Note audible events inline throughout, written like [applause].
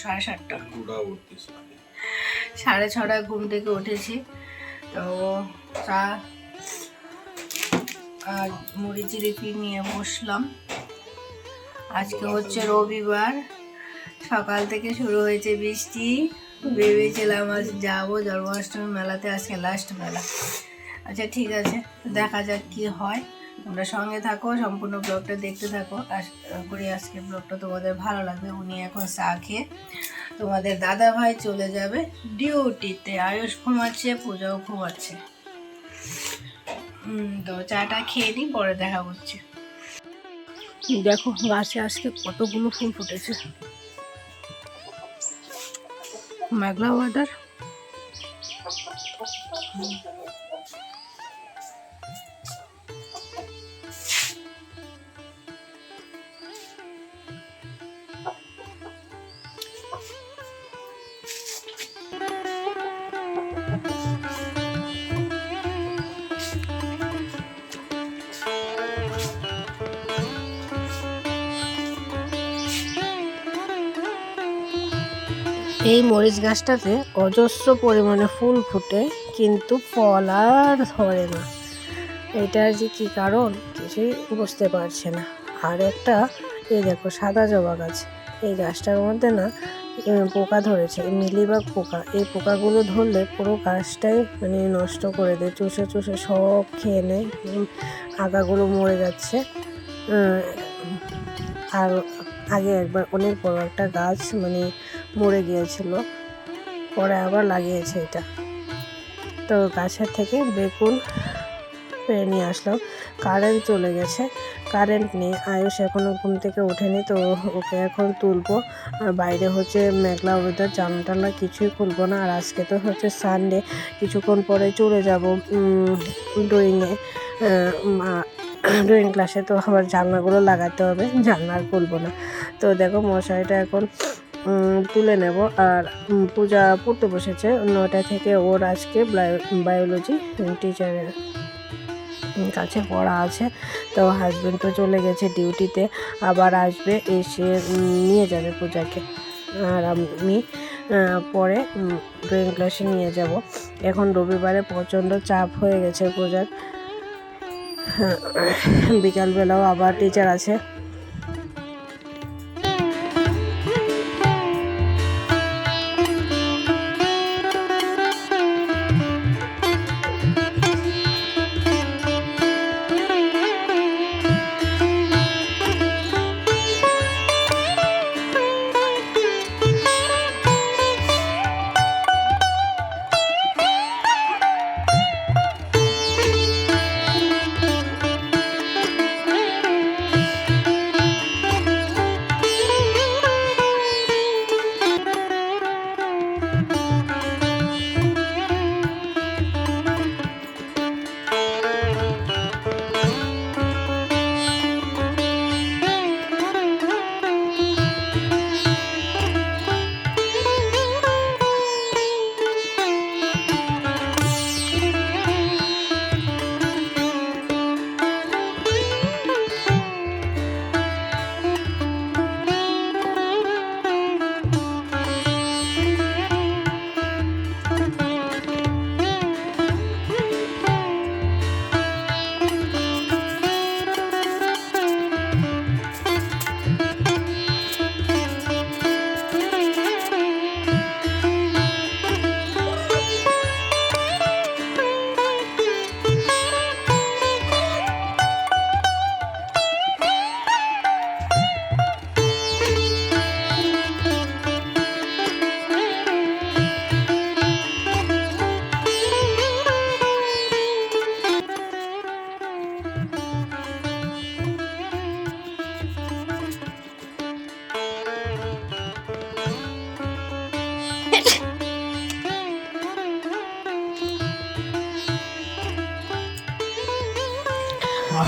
সাড়ে সাতটা। সাড়ে ছটায় ঘুম থেকে উঠেছি। তো চা আর মুড়ি জিলিপি নিয়ে বসলাম। আজকে হচ্ছে রবিবার। সকাল থেকে শুরু হয়েছে বৃষ্টি। ভেবেছিলাম আজ যাব জন্মাষ্টমী মেলাতে আজকে লাস্ট মেলা। আচ্ছা ঠিক আছে দেখা যাক কি হয়। তোমরা সঙ্গে থাকো, সম্পূর্ণ ব্লগটা দেখতে থাকো। আশা করি আজকের ব্লগটা তোমাদের ভালো লাগবে। উনি এখন চা খেয়ে তোমাদের দাদা ভাই চলে যাবে ডিউটিতে। আয়ুষ ঘুমাচ্ছে, পূজাও ঘুমাচ্ছে। তো চাটা খেয়ে নিই, পরে দেখা করছি দেখো গাছে আজকে কতগুলো ফুল ফুটেছে। মেঘলা ওয়েদার এই মরিচ গাছটাতে অজস্র পরিমাণে ফুল ফুটে, কিন্তু ফল আর ধরে না। এটার যে কী কারণ কিছুই বুঝতে পারছে না। আর একটা, এই দেখো, সাদা জবা গাছ। এই গাছটার মধ্যে না পোকা ধরেছে মিলিবাগ পোকা। এই পোকাগুলো ধরলে পুরো গাছটাই মানে নষ্ট করে দেয়, চুষে চুষে সব খেয়ে নেয়। আগাগুলো মরে যাচ্ছে। আর আগে একবার অনেক বড় একটা গাছ মানে মরে গিয়েছিল, পরে আবার লাগিয়েছে এটা। তো গাছের থেকে বেগুন পেরে নিয়ে আসলাম কারেন্ট চলে গেছে কারেন্ট নেই, আয়ুষ এখনও ঘুম থেকে ওঠেনি, তো ওকে এখন তুলবো। আর বাইরে হচ্ছে মেঘলা ওয়েদার জানলা কিছুই খুলবো না, আর আজকে তো হচ্ছে সানডে কিছুক্ষণ পরে চলে যাব ড্রয়িংয়ে ড্রয়িং ক্লাসে তো আবার জানলাগুলো লাগাতে হবে, জানলা আর খুলবো না। তো দেখো মশারিটা এখন তুলে নেব। আর পূজা পড়তে বসেছে নটা থেকে ওর আজকে বায়োলজি টিচারের কাছে পড়া আছে। তো হাজবেন্ড তো চলে গেছে ডিউটিতে আবার আসবে, এসে নিয়ে যাবে পূজাকে। আর আমি পরে ড্রয়িং ক্লাসে নিয়ে যাব। এখন রবিবারে প্রচণ্ড চাপ হয়ে গেছে পূজার। বিকালবেলাও আবার টিচার আছে।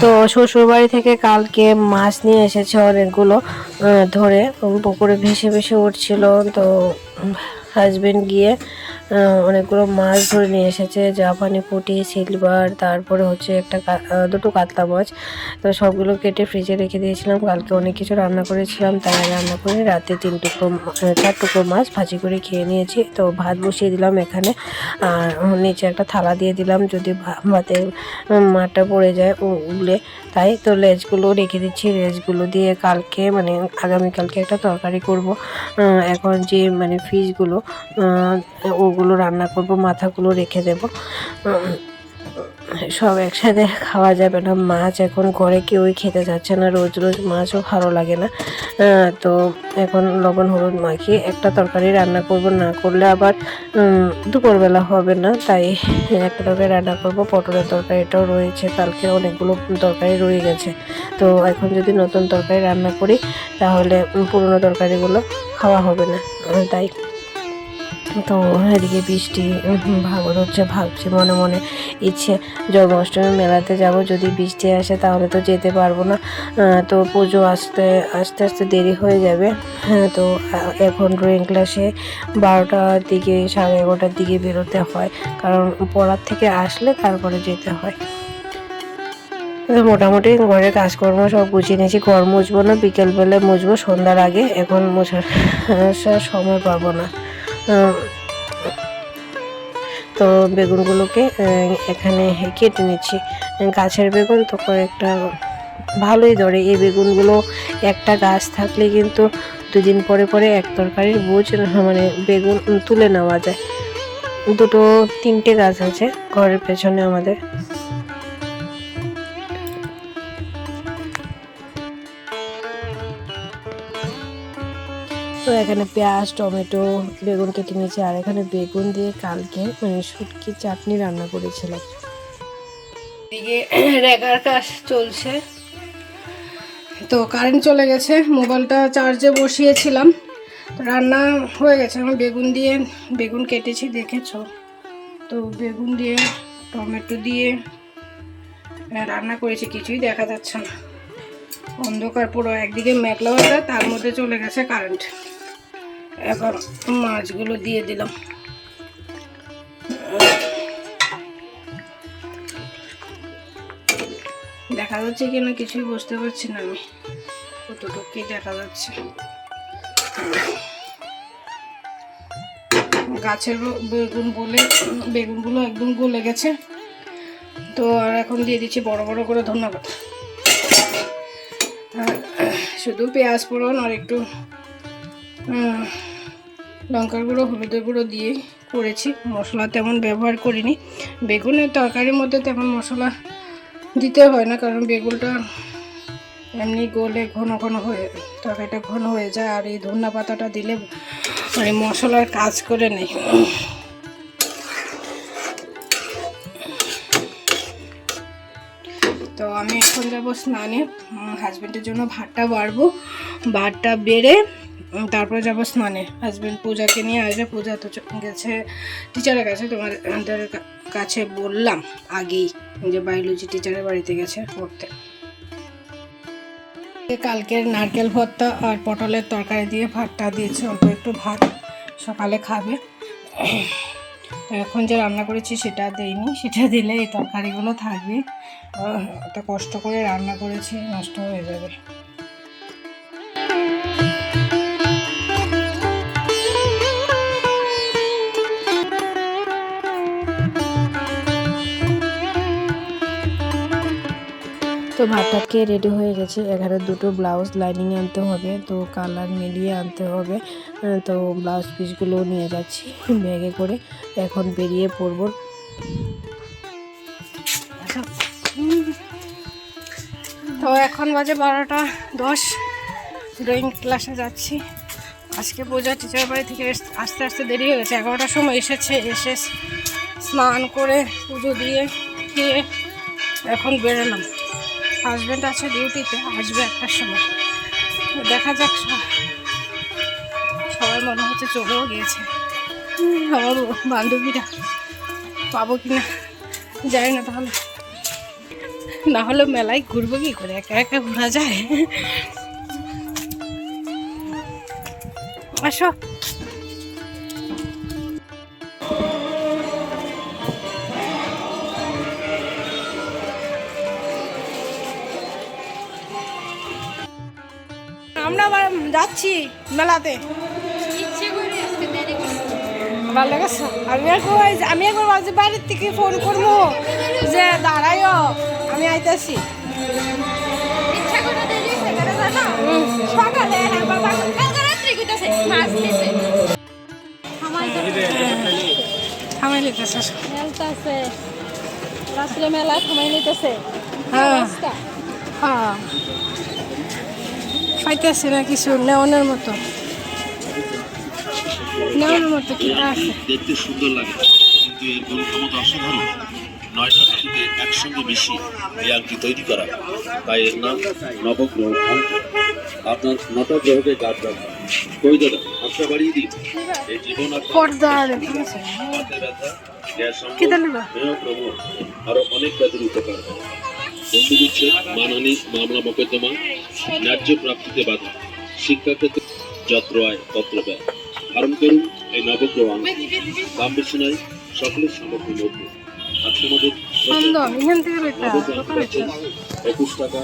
তো শ্বশুর বাড়ি থেকে কালকে মাছ নিয়ে এসেছে অনেকগুলো ধরে পুকুরে ভেসে ভেসে উঠছিল। তো হাজবেন্ড গিয়ে অনেকগুলো মাছ ধরে নিয়ে এসেছে, জাপানি পুঁটি, সিলভার, তারপরে হচ্ছে একটা দুটো কাতলা মাছ। তো সবগুলো কেটে ফ্রিজে রেখে দিয়েছিলাম। কালকে অনেক কিছু রান্না করেছিলাম, তাই রান্না করে রাতে তিন টুকরো চার টুকরো মাছ ভাজি করে খেয়ে নিয়েছি। তো ভাত বসিয়ে দিলাম এখানে। আর নিচে একটা থালা দিয়ে দিলাম, যদি ভাতের মাঠটা পড়ে যায় উগলে তাই তো লেজগুলো রেখে দিচ্ছি। লেজগুলো দিয়ে কালকে মানে আগামীকালকে একটা তরকারি করব। এখন যে মানে ফিশগুলো ওগুলো রান্না করব, মাথাগুলো রেখে দেব। সব একসাথে খাওয়া যাবে না। মাছ এখন ঘরে কেউই খেতে যাচ্ছে না। রোজ রোজ মাছও ভালো লাগে না। তো এখন লবণ হলুদ মাখিয়ে একটা তরকারি রান্না করব। না করলে আবার দুপুরবেলা হবে না। তাই একটা তরকারি রান্না করব। পটলের তরকারিটাও রয়েছে। কালকে অনেকগুলো তরকারি রয়ে গেছে। তো এখন যদি নতুন তরকারি রান্না করি, তাহলে পুরনো তরকারিগুলো খাওয়া হবে না। তাই তো এদিকে বৃষ্টি ভাগর হচ্ছে, ভাবছি মনে মনে ইচ্ছে, জন্মাষ্টমী মেলাতে যাব, যদি বৃষ্টি আসে তাহলে তো যেতে পারব না। তো পুজো আসতে, আস্তে আস্তে দেরি হয়ে যাবে। হ্যাঁ তো এখন ড্রয়িং ক্লাসে বারোটার দিকে, সাড়ে এগারোটার দিকে বেরোতে হয়, কারণ পড়ার থেকে আসলে তারপরে যেতে হয়। তো মোটামুটি ঘরের কাজকর্ম সব গুছিয়ে নিয়েছি, ঘর মুছবো না বিকেলবেলা মুছবো, সন্ধ্যার আগে, এখন মোছার সময় পাবো না। তো বেগুনগুলোকে এখানে কেটে নিচ্ছি। গাছের বেগুন তো কয়েকটা ভালোই ধরে। এই বেগুনগুলো একটা গাছ থাকলে কিন্তু দুদিন পরে পরে এক তরকারির বোঝ মানে বেগুন তুলে নেওয়া যায়। দুটো তিনটে গাছ আছে ঘরের পেছনে আমাদের। তো এখানে পেঁয়াজ, টমেটো, বেগুন কেটে নিয়েছি। আর এখানে বেগুন দিয়ে কালকে মানে শুটকি চাটনি রান্না করেছিলাম। এদিকে রেগার কাজ চলছে। তো কারেন্ট চলে গেছে। মোবাইলটা চার্জে বসিয়েছিলাম। রান্না হয়ে গেছে। আমি বেগুন দিয়ে, বেগুন কেটেছি, দেখেছ? তো বেগুন দিয়ে, টমেটো দিয়ে রান্না করেছি। কিছুই দেখা যাচ্ছে না। অন্ধকার পুরো। একদিকে মেঘলা তার মধ্যে চলে গেছে কারেন্ট এখন মাছগুলো দিয়ে দিলাম। দেখা যাচ্ছে কিনা কিছুই বুঝতে পারছি না আমি। কতটুকুই দেখা যাচ্ছে। গাছের বেগুন বলে, বেগুনগুলো একদম গলে গেছে। তো আর এখন দিয়ে দিচ্ছি বড় বড় করে ধন্যবাদ। শুধু পেঁয়াজ ফোড়ন আর একটু লঙ্কার গুঁড়ো হলুদের গুঁড়ো দিয়ে করেছি। মশলা তেমন ব্যবহার করিনি। বেগুনের তরকারির মধ্যে তেমন মশলা দিতে হয় না, কারণ বেগুনটা এমনি গলে ঘন ঘন হয়ে, তরকারিটা ঘন হয়ে যায়, আর এই ধনিয়া পাতাটা দিলে মানে মশলার কাজ করে নেই। তো আমি এখন যাব স্নানে। হাজব্যান্ডের জন্য ভাতটা বাড়বো। ভাতটা বেড়ে তারপরে যাব স্নানে। হাজব্যান্ড পূজাকে নিয়ে আসবে। পূজা তো গেছে টিচারের কাছে তোমাদের কাছে বললাম আগেই যে বায়োলজি টিচারের বাড়িতে গেছে পড়তে। কালকের নারকেল ভর্তা আর পটলের তরকারি দিয়ে ভাতটা দিয়েছে। অল্প একটু ভাত সকালে খাবে। এখন যে রান্না করেছি সেটা দেইনি। সেটা দিলে এই তরকারিগুলো থাকবে। এত কষ্ট করে রান্না করেছি, নষ্ট হয়ে যাবে। তো ভাতটা খেয়ে রেডি হয়ে গেছে। এখানে দুটো ব্লাউজ লাইনিং আনতে হবে, তো কালার মিলিয়ে আনতে হবে। তো ব্লাউজ পিসগুলো নিয়ে যাচ্ছি ব্যাগে করে। এখন বেরিয়ে পড়ব। তো এখন বাজে বারোটা দশ। ড্রয়িং ক্লাসে যাচ্ছি। আজকে পূজা টিচার বাড়ি থেকে আস্তে আসতে দেরি হয়ে গেছে। এগারোটার সময় এসেছে, এসে স্নান করে পুজো দিয়ে খেয়ে এখন বেরোলাম। হাজব্যান্ড আছে ডিউটিতে আসবে একটার সময়। দেখা যাক সব- সবাই মনে হচ্ছে চলেও গিয়েছে। আমার বান্ধবীরা পাবো কি না জানি না তাহলে। না হলে মেলায় ঘুরবো কি করে? একা একা ঘোরা যায়? আসো। যাচ্ছি মেলাতে। ভালো লেগেছে? আমি একবার আমি একবার মাঝে বাড়ির থেকে ফোন করব। যে দাঁড়াইও আমি আইতেছি। সকালে থামাই মেলতাছে। রাত্রে মেলা থামাই নিতেছে হ্যাঁ। হ্যাঁ। পাইতেছি না কিছু নেওয়ানোর মতো। নেওয়ানোর মতো কি আছে? দেখতে সুন্দর লাগে কিন্তু এর গুণ ক্ষমতা অসাধারণ। নয়টা একসঙ্গে মিশিয়ে এই আংটি তৈরি করা। তাই এর নাম নবগ্রহ আংটি আপনার নটা গ্রহকে গাছ রাখা কই দাদা হাতটা বাড়িয়ে দিন। এই জীবন আরও অনেক ব্যাধির উপকার করে। বন্ধু মানহানি মামলা মোকদ্দমা ন্যায্য প্রাপ্তিতে বাধা শিক্ষাক্ষেত্রে যত্র আয় পত্র ব্যয়। ধারণ করুন এই নবগ্রহ দাম বেশি নয় সকলের সামগ্রী মধ্যে আজকে আমাদের একুশ টাকা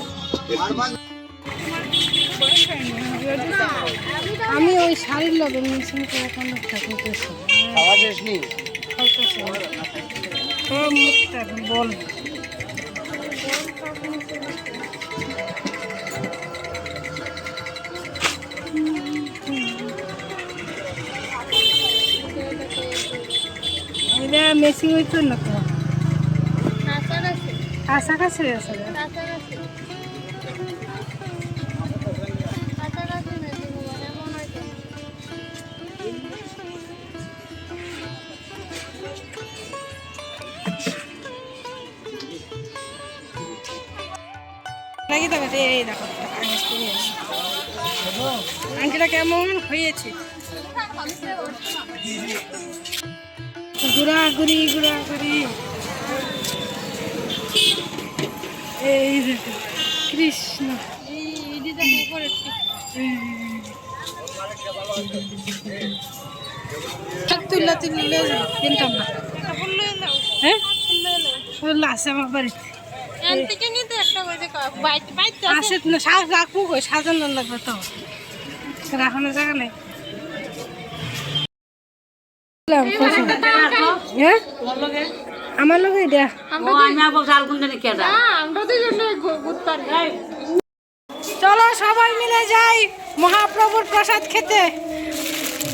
আমি ওই শাড়ির লগে মিশিং করে কন্ডাক্টটা করতেছি। বল। হইতো না তো। কাছাকাছি। আছে। নাকি এই দেখো আসি। আঙ্কিটা কেমন হয়েছে? ঘোরাঘুরি ঘোরাঘুরি এই দেখো কৃষ্ণ। তুললে তুললে কিনতাম না হ্যাঁ? আছে আমার বাড়িতে। না সাজানো লাগবে তো। রাখানোর জায়গা নেই। আমার লোক এটা চলো সবাই মিলে যাই মহাপ্রভুর প্রসাদ খেতে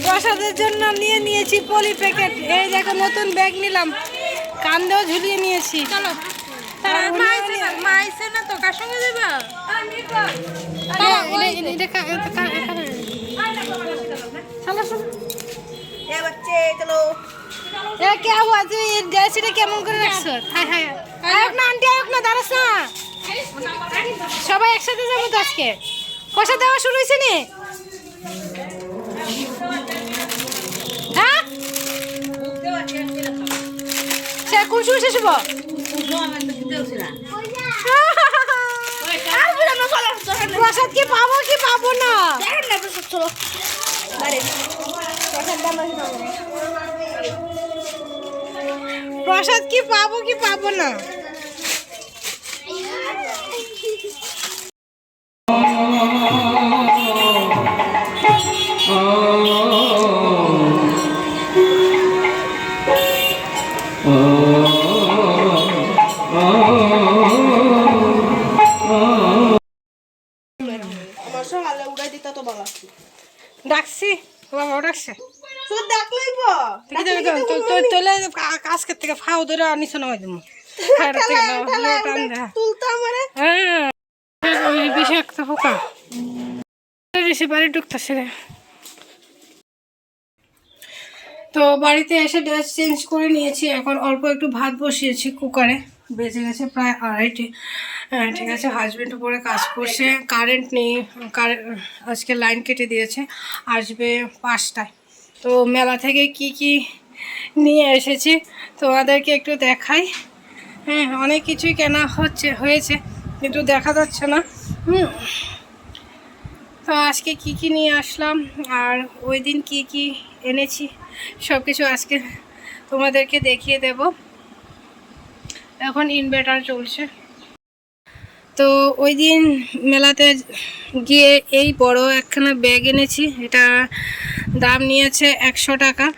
প্রসাদের জন্য নিয়ে নিয়েছি পলি প্যাকেট এই দেখো নতুন ব্যাগ নিলাম কান্দেও ঝুলিয়ে নিয়েছি চলো এ তুই জার্সিটা কেমন করে রাখছো? হ্যাঁ না আন্টি আয়োগ না দাঁড়াস না। সবাই একসাথে যাব তো আজকে। পয়সা দেওয়া শুরু হয়েছে নি? হ্যাঁ? সে কোন শেষ হব? প্রসাদ কি পাবো কি পাবো না? প্রসাদ কি পাবো কি পাবো না? আমার নিচে নামাই দেবো তুলতা আমারে। হ্যাঁ। ওই বেশি একটা পোকা বেশি বাড়ি ঢুকতেছে রে। তো বাড়িতে এসে ড্রেস চেঞ্জ করে নিয়েছি। এখন অল্প একটু ভাত বসিয়েছি কুকারে। বেজে গেছে প্রায় আড়াইটে। হ্যাঁ, ঠিক আছে হাজব্যান্ড উপরে কাজ করছে। কারেন্ট নেই। কারেন্ট আজকে লাইন কেটে দিয়েছে। আসবে পাঁচটায়। তো মেলা থেকে কি কি নিয়ে এসেছি। তোমাদেরকে একটু দেখাই। হ্যাঁ অনেক কিছুই কেনা হচ্ছে, হয়েছে। কিন্তু দেখা যাচ্ছে না। হুম। তো আজকে কি কি নিয়ে আসলাম? আর ওই দিন কি কি এনেছি? সব কিছু আজকে তোমাদেরকে দেখিয়ে দেব। এখন ইনভার্টার চলছে। তো ওই দিন মেলাতে গিয়ে এই বড় একখানা ব্যাগ এনেছি। এটা দাম নিয়েছে একশো টাকা।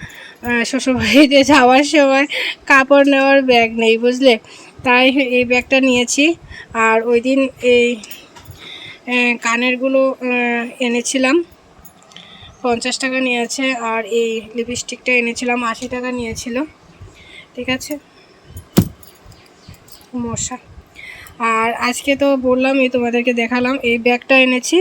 শ্বশুরবাড়িতে যাওয়ার সময় কাপড় নেওয়ার ব্যাগ নেই, বুঝলে? তাই এই ব্যাগটা নিয়েছি। আর ওই দিন এই কানেরগুলো এনেছিলাম। পঞ্চাশ টাকা নিয়েছে আর এই লিপস্টিকটা এনেছিলাম, আশি টাকা নিয়েছিল। ঠিক আছে? মশা। আর আজকে তো বললামই তোমাদেরকে দেখালাম, এই ব্যাগটা এনেছি।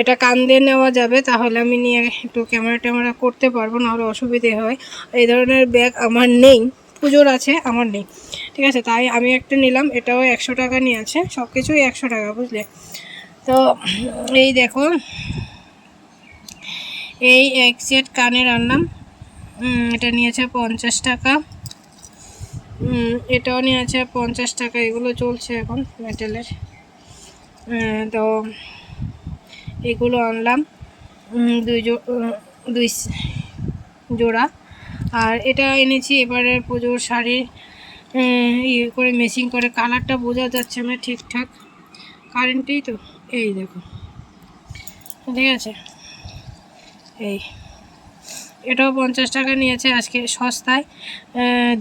এটা কান দিয়ে নেওয়া যাবে, তাহলে আমি নিয়ে একটু ক্যামেরা ট্যামেরা করতে পারব, নাহলে অসুবিধে হয়। এই ধরনের ব্যাগ আমার নেই, পুজোর আছে, আমার নেই। ঠিক আছে, তাই আমি একটা নিলাম, এটাও একশো টাকা নিয়েছে সব কিছুই একশো টাকা, বুঝলে? তো, এই দেখো, এই এক সেট কানের আনলাম এটা নিয়েছে পঞ্চাশ টাকা। উম, নিয়ে আছে পঞ্চাশ টাকা এগুলো চলছে এখন মেটেলের তো এগুলো আনলাম। দুই দুই জোড়া। আর এটা এনেছি এবারে পুজোর শাড়ির ইয়ে করে মেশিং করে কালারটা বোঝা যাচ্ছে না ঠিকঠাক। কারেন্টেই তো এই দেখো। ঠিক আছে? এই। এটাও পঞ্চাশ টাকা নিয়েছে, আজকে সস্তায়।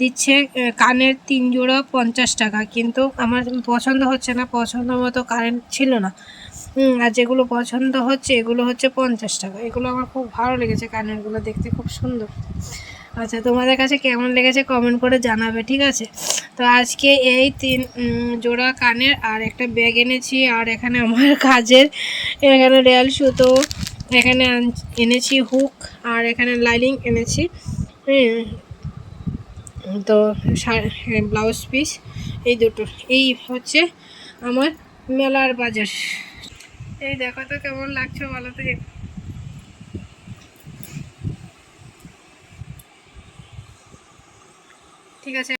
দিচ্ছে কানের তিন জোড়া পঞ্চাশ টাকা, কিন্তু আমার পছন্দ হচ্ছে না, পছন্দ মতো কারেন্ট ছিল না। আর যেগুলো পছন্দ হচ্ছে, এগুলো হচ্ছে পঞ্চাশ টাকা। এগুলো আমার খুব ভালো লেগেছে, কানেরগুলো দেখতে খুব সুন্দর। আচ্ছা তোমাদের কাছে কেমন লেগেছে কমেন্ট করে জানাবে, ঠিক আছে? তো আজকে এই তিন জোড়া কানের, আর একটা ব্যাগ এনেছি, আর এখানে আমার [laughs] কাজের, এখানে রেয়াল সুতো এখানে এনেছি হুক আর এখানে লাইনিং এনেছি। তো ব্লাউজ পিস, এই দুটো। এই হচ্ছে আমার মেলার বাজার। এই দেখো তো কেমন লাগছে বলো তো। ঠিক আছে।